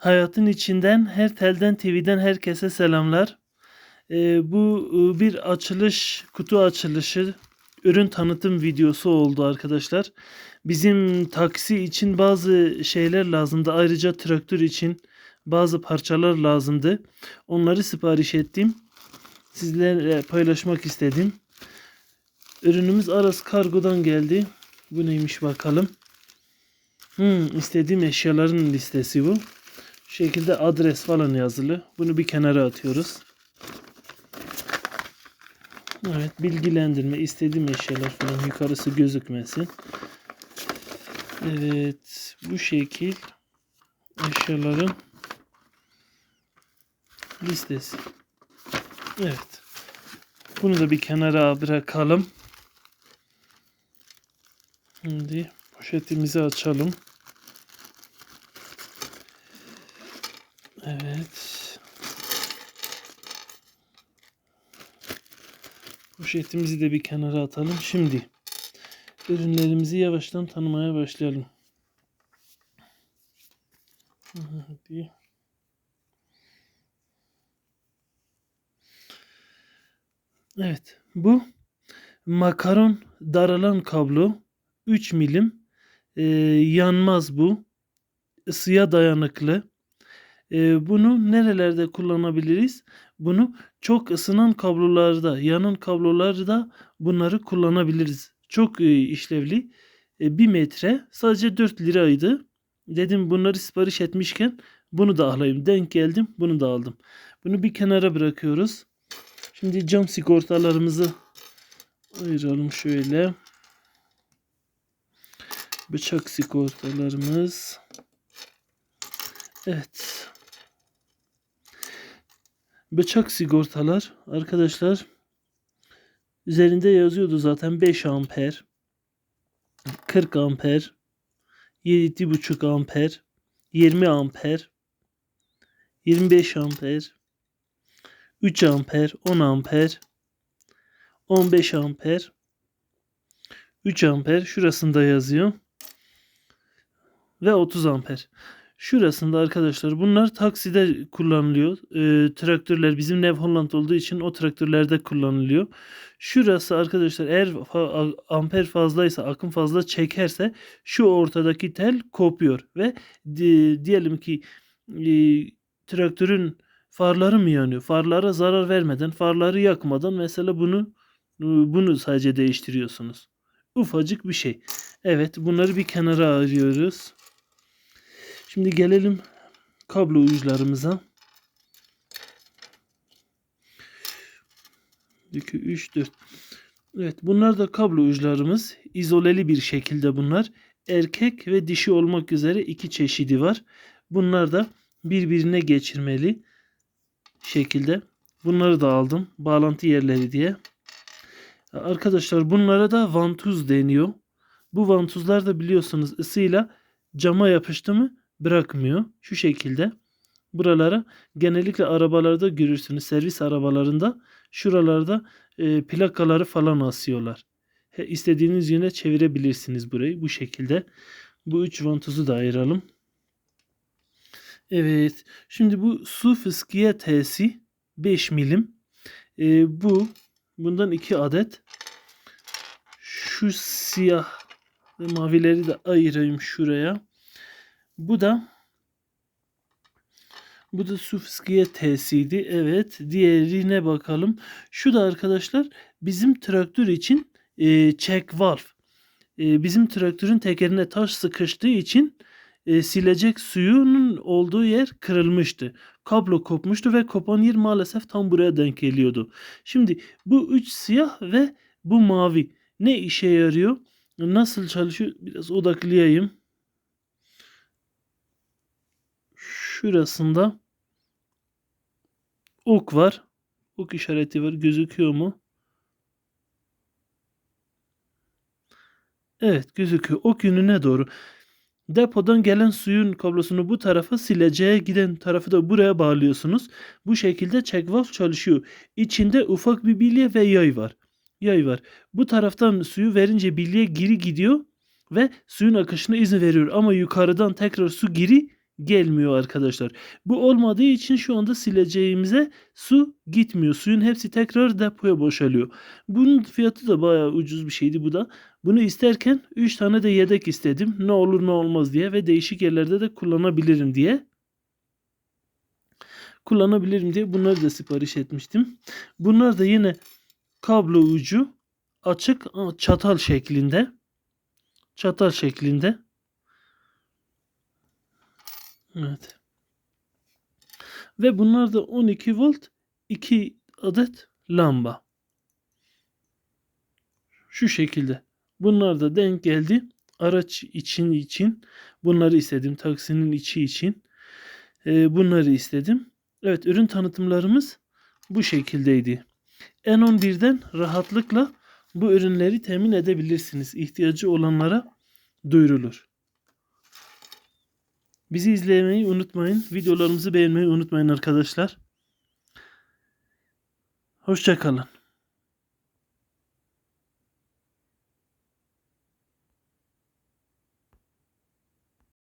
Hayatın içinden, her telden TV'den herkese selamlar. Ee, bu e, bir açılış, kutu açılışı, ürün tanıtım videosu oldu arkadaşlar. Bizim taksi için bazı şeyler lazımdı. Ayrıca traktör için bazı parçalar lazımdı. Onları sipariş ettim. Sizlerle paylaşmak istedim. Ürünümüz Aras Kargo'dan geldi. Bu neymiş bakalım. Hmm, istediğim eşyaların listesi bu. Şekilde adres falan yazılı. Bunu bir kenara atıyoruz. Evet bilgilendirme istediğim eşyalar falan yukarısı gözükmesin. Evet bu şekil eşyaların listesi. Evet. Bunu da bir kenara bırakalım. Şimdi poşetimizi açalım. Evet. Poşetimizi de bir kenara atalım. Şimdi ürünlerimizi yavaştan tanımaya başlayalım. Hadi. Evet. Bu makaron daralan kablo 3 milim Ee, yanmaz bu. Isıya dayanıklı. Ee, bunu nerelerde kullanabiliriz? Bunu çok ısınan kablolarda, yanan kablolarda bunları kullanabiliriz. Çok e, işlevli. 1 metre sadece 4 liraydı. Dedim bunları sipariş etmişken bunu da alayım. Denk geldim bunu da aldım. Bunu bir kenara bırakıyoruz. Şimdi cam sigortalarımızı ayıralım şöyle. Bıçak sigortalarımız. Evet. Bıçak sigortalar arkadaşlar üzerinde yazıyordu zaten 5 amper 40 amper 7,5 amper 20 amper 25 amper 3 amper 10 amper 15 amper 3 amper şurasında yazıyor ve 30 amper. Şurasında arkadaşlar bunlar takside kullanılıyor. Ee, traktörler bizim Nev Holland olduğu için o traktörlerde kullanılıyor. Şurası arkadaşlar eğer fa- amper fazlaysa akım fazla çekerse şu ortadaki tel kopuyor ve di- diyelim ki e, traktörün farları mı yanıyor? Farlara zarar vermeden, farları yakmadan mesela bunu bunu sadece değiştiriyorsunuz. Ufacık bir şey. Evet bunları bir kenara ayırıyoruz. Şimdi gelelim kablo uçlarımıza. 2, 3, 4. Evet bunlar da kablo uçlarımız. İzoleli bir şekilde bunlar. Erkek ve dişi olmak üzere iki çeşidi var. Bunlar da birbirine geçirmeli şekilde. Bunları da aldım. Bağlantı yerleri diye. Arkadaşlar bunlara da vantuz deniyor. Bu vantuzlar da biliyorsunuz ısıyla cama yapıştı mı bırakmıyor. Şu şekilde. Buralara genellikle arabalarda görürsünüz. Servis arabalarında şuralarda e, plakaları falan asıyorlar. He, istediğiniz yöne çevirebilirsiniz burayı bu şekilde. Bu üç vantuzu da ayıralım. Evet. Şimdi bu su fıskiye T'si 5 milim. E, bu bundan 2 adet. Şu siyah ve mavileri de ayırayım şuraya. Bu da bu da su fıskiye T'siydi. Evet. Diğerine bakalım. Şu da arkadaşlar bizim traktör için e, check valve. E, bizim traktörün tekerine taş sıkıştığı için e, silecek suyunun olduğu yer kırılmıştı. Kablo kopmuştu ve kopan yer maalesef tam buraya denk geliyordu. Şimdi bu üç siyah ve bu mavi ne işe yarıyor? Nasıl çalışıyor? Biraz odaklayayım. Şurasında ok var. Ok işareti var. Gözüküyor mu? Evet gözüküyor. Ok yönüne doğru. Depodan gelen suyun kablosunu bu tarafa sileceğe giden tarafı da buraya bağlıyorsunuz. Bu şekilde valve çalışıyor. İçinde ufak bir bilye ve yay var. Yay var. Bu taraftan suyu verince bilye geri gidiyor ve suyun akışına izin veriyor. Ama yukarıdan tekrar su geri gelmiyor arkadaşlar. Bu olmadığı için şu anda sileceğimize su gitmiyor. Suyun hepsi tekrar depoya boşalıyor. Bunun fiyatı da bayağı ucuz bir şeydi bu da. Bunu isterken 3 tane de yedek istedim. Ne olur ne olmaz diye ve değişik yerlerde de kullanabilirim diye. Kullanabilirim diye bunları da sipariş etmiştim. Bunlar da yine kablo ucu açık ama çatal şeklinde. Çatal şeklinde. Evet. Ve bunlar da 12 volt 2 adet lamba. Şu şekilde. Bunlar da denk geldi. Araç için için bunları istedim. Taksinin içi için. Ee, bunları istedim. Evet ürün tanıtımlarımız bu şekildeydi. N11'den rahatlıkla bu ürünleri temin edebilirsiniz. İhtiyacı olanlara duyurulur. Bizi izlemeyi unutmayın. Videolarımızı beğenmeyi unutmayın arkadaşlar. Hoşçakalın.